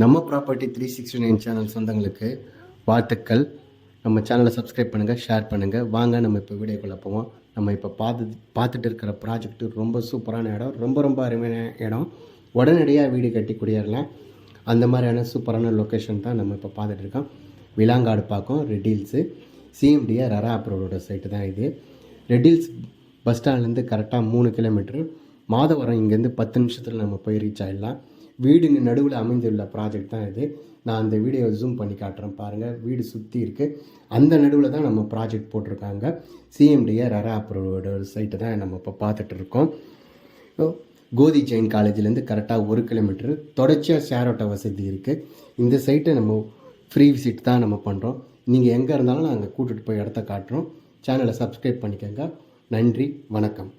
நம்ம property three sixty nine channel சொந்தங்களுக்கு வாழ்த்துக்கள். நம்ம சேனலை சப்ஸ்கிரைப் பண்ணுங்கள் ஷேர் பண்ணுங்கள் வாங்க நம்ம இப்போ வீடியோக்குள்ளே போவோம். நம்ம இப்போ பார்த்து பார்த்துட்டு இருக்கிற ப்ராஜெக்ட்டு ரொம்ப சூப்பரான இடம். ரொம்ப ரொம்ப அருமையான இடம். உடனடியாக வீடு கட்டி குடியேறலாம். அந்த மாதிரியான சூப்பரான லொக்கேஷன் தான் நம்ம இப்போ பார்த்துட்டு இருக்கோம். விலாங்காடு பார்க்கும் ரெட்டில்ஸு சிஎம்டிஆர் ரரா அப்ரோடோட சைட்டு தான் இது. ரெட்டில்ஸ் பஸ் ஸ்டாண்ட்லேருந்து கரெக்டாக மூணு கிலோமீட்டர் மாதவரம் இங்கேருந்து பத்து நிமிஷத்தில் நம்ம போய் ரீச் ஆகிடலாம் வீடுங்க நடுவில் அமைந்துள்ள ப்ராஜெக்ட் தான் இது. நான் அந்த வீடியோ ஜூம் பண்ணி காட்டுறேன் பாருங்கள் வீடு சுற்றி இருக்குது அந்த நடுவில் தான் நம்ம ப்ராஜெக்ட் போட்டிருக்காங்க. சிஎம்டிஏ ரரா அப்ரோடோட சைட்டை தான் நம்ம இப்போ பார்த்துட்டு இருக்கோம். கோதி ஜெயின் காலேஜ்லேருந்து கரெக்டாக ஒரு கிலோமீட்டர் தொடர்ச்சியாக ஷேரோட்ட வசதி இருக்குது இந்த சைட்டை நம்ம ஃப்ரீ விசிட் தான் நம்ம பண்ணுறோம் நீங்கள் எங்கே இருந்தாலும் நாங்கள் கூட்டிகிட்டு போய் இடத்த காட்டுறோம். சேனலை சப்ஸ்கிரைப் பண்ணிக்கோங்க. நன்றி வணக்கம்.